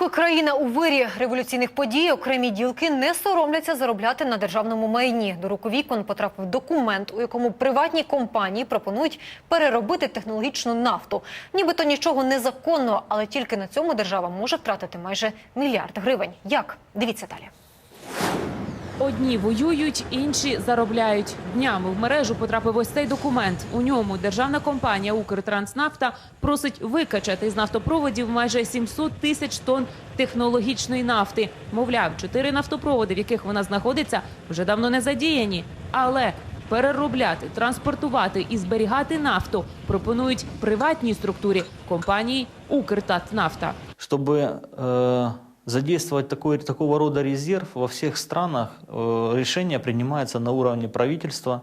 Поки країна у вирі революційних подій, окремі ділки не соромляться заробляти на державному майні. До руку вікон потрапив документ, у якому приватні компанії пропонують переробити технологічну нафту. Нібито нічого незаконного, але тільки на цьому держава може втратити майже мільярд гривень. Як? Дивіться далі. Одні воюють, інші заробляють. Днями в мережу потрапив ось цей документ. У ньому державна компанія «Укртранснафта» просить викачати з нафтопроводів майже 700 тисяч тонн технологічної нафти. Мовляв, чотири нафтопроводи, в яких вона знаходиться, вже давно не задіяні. Але переробляти, транспортувати і зберігати нафту пропонують приватній структурі компанії «Укртатнафта». Чтобы э, задействовать такой, такого рода резерв во всех странах, э, решение принимается на уровне правительства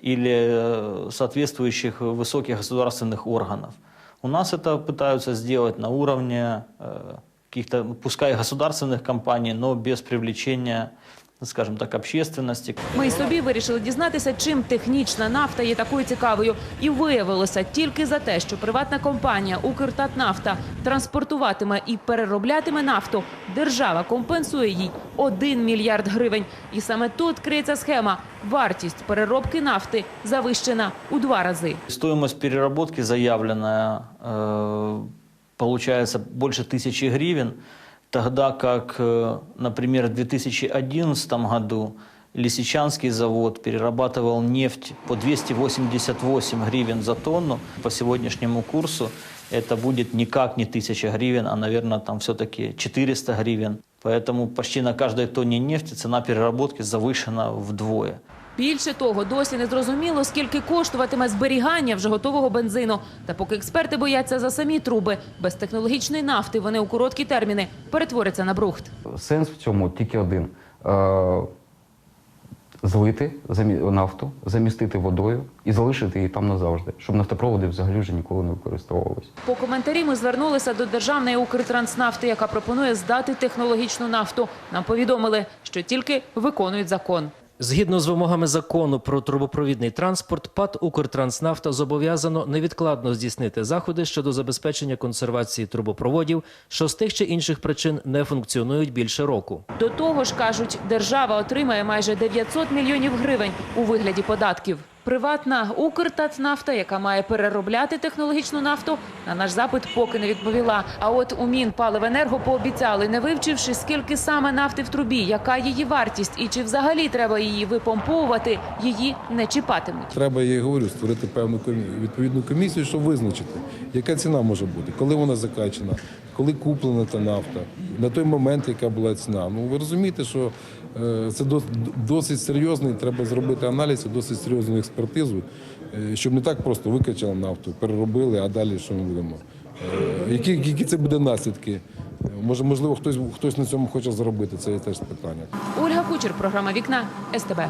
или э, соответствующих высоких государственных органов. У нас это пытаются сделать на уровне э, каких-то, пускай государственных компаний, но без привлечения, скажем так, общественности. Ми й собі вирішили дізнатися, чим технічна нафта є такою цікавою. І виявилося тільки за те, що приватна компанія «Укртатнафта» транспортуватиме і перероблятиме нафту, держава компенсує їй 1 мільярд гривень. І саме тут криється схема. Вартість переробки нафти завищена у два рази. Стоимость переработки заявленная э, получается больше тысячи гривен, тогда как, э, например, в 2011 году Лисичанский завод перерабатывал нефть по 288 гривен за тонну. По сегодняшнему курсу это будет никак не 1000 гривен, а, наверное, там все-таки 400 гривен. Поэтому почти на каждой тонне нефти цена переработки завышена вдвое. Більше того, досі не зрозуміло, скільки коштуватиме зберігання вже готового бензину. Та поки експерти бояться за самі труби, без технологічної нафти вони у короткі терміни перетворяться на брухт. Сенс в цьому тільки один: е, злити нафту, замістити водою і залишити її там назавжди, щоб нафтопроводи взагалі вже ніколи не використовувалися. По коментарі ми звернулися до державної Укртранснафти, яка пропонує здати технологічну нафту. Нам повідомили, що тільки виконують закон. Згідно з вимогами закону про трубопровідний транспорт, ПАТ «Укртранснафта» зобов'язано невідкладно здійснити заходи щодо забезпечення консервації трубопроводів, що з тих чи інших причин не функціонують більше року. До того ж, кажуть, держава отримає майже 900 мільйонів гривень у вигляді податків. Приватна Укртатнафта, яка має переробляти технологічну нафту, на наш запит поки не відповіла. А от у Мінпаливенерго пообіцяли, не вивчивши, скільки саме нафти в трубі, яка її вартість і чи взагалі треба її випомповувати, її не чіпатимуть. Треба, я говорю, створити певну відповідну комісію, щоб визначити, яка ціна може бути, коли вона закачана, коли куплена та нафта, на той момент, яка була ціна. Ну ви розумієте, що е, це дос- досить серйозний, треба зробити аналіз, досить серйозну експертизу, е, щоб не так просто викачали нафту, переробили, а далі що ми будемо. Е, Які, які це буде наслідки? Може, можливо, хтось хтось на цьому хоче заробити. Це є теж питання. Ольга Кучер, програма Вікна СТБ.